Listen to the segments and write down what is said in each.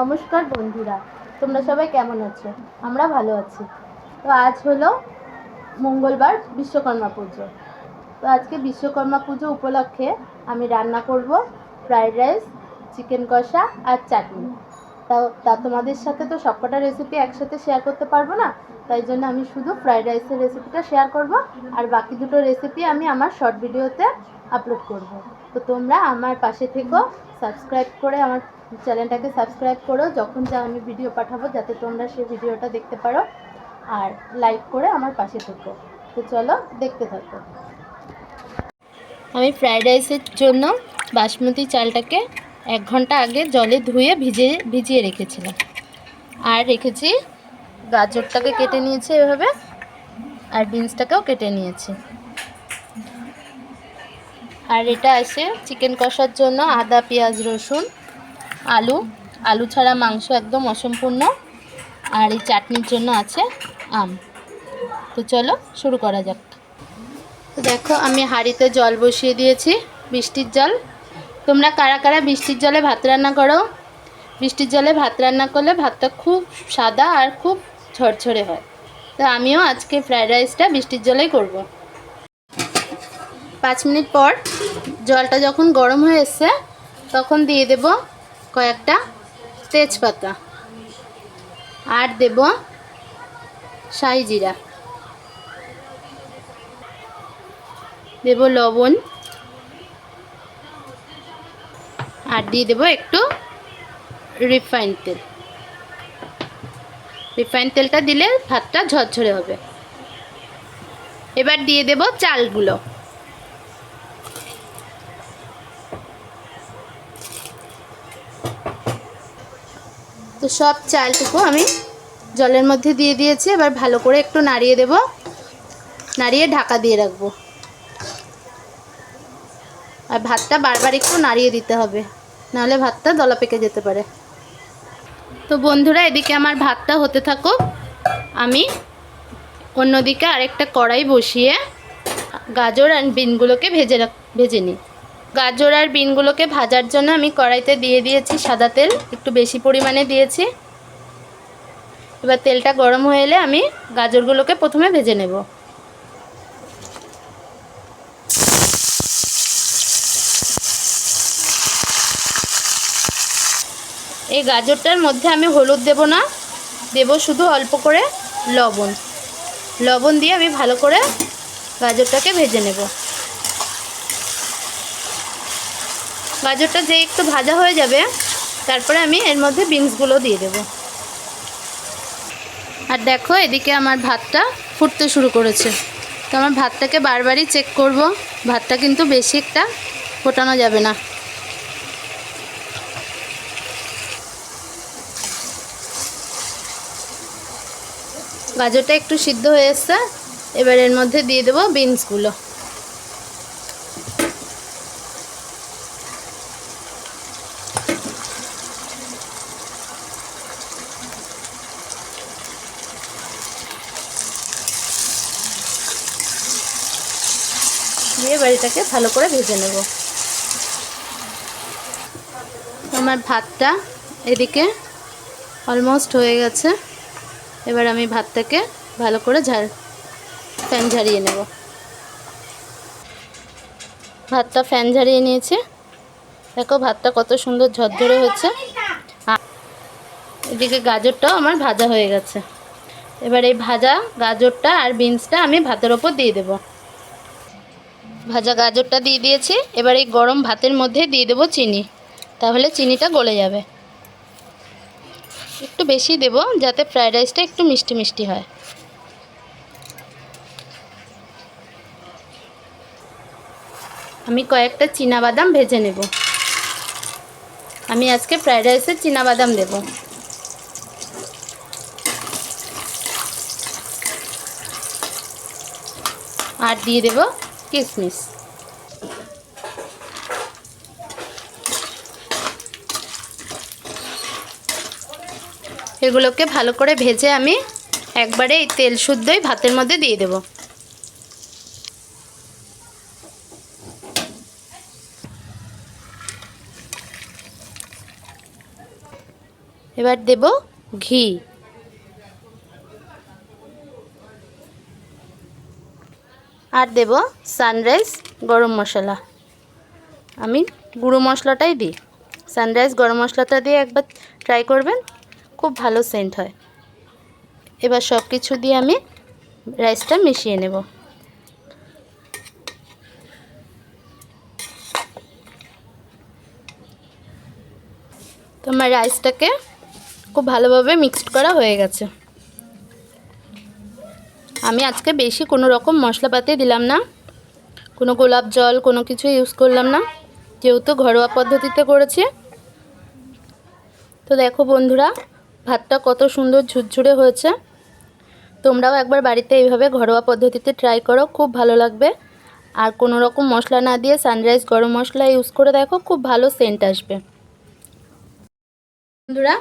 নমস্কার বন্ধুরা, তোমরা সবাই কেমন আছো? আমরা ভালো আছি। তো আজ হলো মঙ্গলবার বিশ্বকর্মা পুজো। তো আজকে বিশ্বকর্মা পুজো উপলক্ষে আমি রান্না করব ফ্রাইড রাইস, চিকেন কষা আর চাটনি। তাও তা তোমাদের সাথে তো সবকটা রেসিপি একসাথে শেয়ার করতে পারব না, তাই জন্য আমি শুধু ফ্রাইড রাইসের রেসিপিটা শেয়ার করব আর বাকি দুটো রেসিপি আমি আমার শর্ট ভিডিওতে আপলোড করব। তো তোমরা আমার পাশে থেকো সাবস্ক্রাইব করে আমার চ্যানেলটাকে সাবস্ক্রাইব করো, যখন যা আমি ভিডিও পাঠাবো, যাতে তোমরা সেই ভিডিওটা দেখতে পারো। আর লাইক করে আমার পাশে থেকো। তো চলো দেখতে থাকো। আমি ফ্রাইড রাইসের জন্য বাসমতি চালটাকে এক ঘণ্টা আগে জলে ধুয়ে ভিজে, ভিজিয়ে রেখেছিলাম। আর রেখেছি গাজরটাকে কেটে নিয়েছি এভাবে, আর বিনসটাকেও কেটে নিয়েছি। আর এটা আছে চিকেন কষার জন্য আদা, পেঁয়াজ, রসুন আলু আলু ছাড়া মাংস একদম অসম্পূর্ণ। আর এই চাটনির জন্য আছে আম। তো চলো শুরু করা যাক। তো দেখো, আমি হাঁড়িতে জল বসিয়ে দিয়েছি, বৃষ্টির জল। তোমরা কারা কারা বৃষ্টির জলে ভাত রান্না করো? বৃষ্টির জলে ভাত রান্না করলে ভাতটা খুব সাদা আর খুব ঝরঝরে হয়। তো আমিও আজকে ফ্রায়েড রাইসটা বৃষ্টির জলেই করব। পাঁচ মিনিট পর জলটা যখন গরম হয়ে এসছে, তখন দিয়ে দেব কয়েকটা তেজপাতা। আর দেব শাহি জিরা। দেব লবণ। আর দিয়ে দেবো একটু রিফাইন তেল। রিফাইন তেলটা দিলে ভাতটা ঝরঝরে হবে। এবার দিয়ে দেব চালগুলো। তো সব চালটুকু আমি জলের মধ্যে দিয়ে দিয়েছি। এবার ভালো করে একটু নাড়িয়ে দেব। নাড়িয়ে ঢাকা দিয়ে রাখব। আর ভাতটা বারবার একটু নাড়িয়ে দিতে হবে। নাহলে ভাতটা দলা পেকে যেতে পারে। তো বন্ধুরা, এদিকে আমার ভাতটা হতে থাকুক। আমি অন্যদিকে আরেকটা কড়াই বসিয়ে গাজর আর বিনগুলোকে ভেজে ভেজে নিই। গাজর আর বিনগুলোকে ভাজার জন্য আমি কড়াইতে দিয়ে দিয়েছি সাদা তেল, একটু বেশি পরিমাণে দিয়েছি। এবার তেলটা গরম হয়ে এলে আমি গাজরগুলোকে প্রথমে ভেজে নেব। এই গাজরটার মধ্যে আমি হলুদ দেব না, দেব শুধু অল্প করে লবণ। লবণ দিয়ে আমি ভালো করে গাজরটাকে ভেজে নেব। গাজরটা যে একটু ভাজা হয়ে যাবে, তারপরে আমি এর মধ্যে বিনসগুলো দিয়ে দেব। আর দেখো, এদিকে আমার ভাতটা ফুটতে শুরু করেছে। তো আমার ভাতটাকে বারবারই চেক করব, ভাতটা কিন্তু বেশি একটা ফোটানো যাবে না। গাজরটা একটু সিদ্ধ হয়ে এসছে, এবার এর মধ্যে দিয়ে দেবো বিনসগুলো। বাড়িটাকে ভালো করে ভেজে নেব। আমার ভাতটা এদিকে অলমোস্ট হয়ে গেছে। এবার আমি ভাতটাকে ভালো করে ঝাড় ফ্যান ঝাড়িয়ে নেব। ভাতটা ফ্যান ঝাড়িয়ে নিয়েছে। দেখো ভাতটা কত সুন্দর ঝরঝরে হচ্ছে। এদিকে গাজরটাও আমার ভাজা হয়ে গেছে। এবার এই ভাজা, গাজরটা আর বিনসটা আমি ভাতের ওপর দিয়ে দেব। ভাজা গাজরটা দিয়ে দিয়েছি। এবার এই গরম ভাতের মধ্যে দিয়ে দেবো চিনি। তাহলে চিনিটা গলে যাবে। একটু বেশি দেব যাতে ফ্রায়েড রাইসটা একটু মিষ্টি মিষ্টি হয়। আমি কয়েকটা বাদাম ভেজে নেব। আমি আজকে ফ্রায়েড রাইসে বাদাম দেব। আর দিয়ে দেব কিশমিশ এগুলোকে ভালো করে ভেজে আমি একবারে এই তেল শুদ্ধই ভাতের মধ্যে দিয়ে দেব। এবার দেব ঘি। আর দেব সানরাইজ গরম মশলা। আমি গুঁড়ো মশলাটাই দিই। সানরাইজ গরম মশলাটা দিয়ে একবার ট্রাই করবেন, খুব ভালো সেন্ট হয়। এবার সব কিছু দিয়ে আমি রাইসটা মিশিয়ে নেব। তো আমার রাইসটাকে খুব ভালোভাবে মিক্সড করা হয়ে গেছে। আমি আজকে বেশি কোনো রকম মশলাপাতি দিলাম না। কোনো গোলাপ জল, কোনো কিছু ইউজ করলাম না। যেহেতু ঘরোয়া পদ্ধতিতে করেছি। তো দেখো বন্ধুরা, ভাতটা কত সুন্দর ঝুরঝুরে হয়েছে। তোমরাও একবার বাড়িতে এইভাবে ঘরোয়া পদ্ধতিতে ট্রাই করো, খুব ভালো লাগবে। আর কোনো রকম মশলা না দিয়ে সানরাইজ গরম মশলা ইউজ করে দেখো, খুব ভালো সেন্ট আসবে। বন্ধুরা,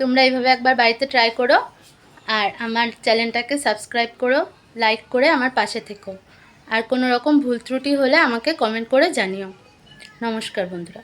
তোমরা এইভাবে একবার বাড়িতে ট্রাই করো। আর আমার চ্যানেলটাকে সাবস্ক্রাইব করো, লাইক করে আমার পাশে থেকো। আর কোনো রকম ভুল ত্রুটি হলে আমাকে কমেন্ট করে জানিও। নমস্কার বন্ধুরা।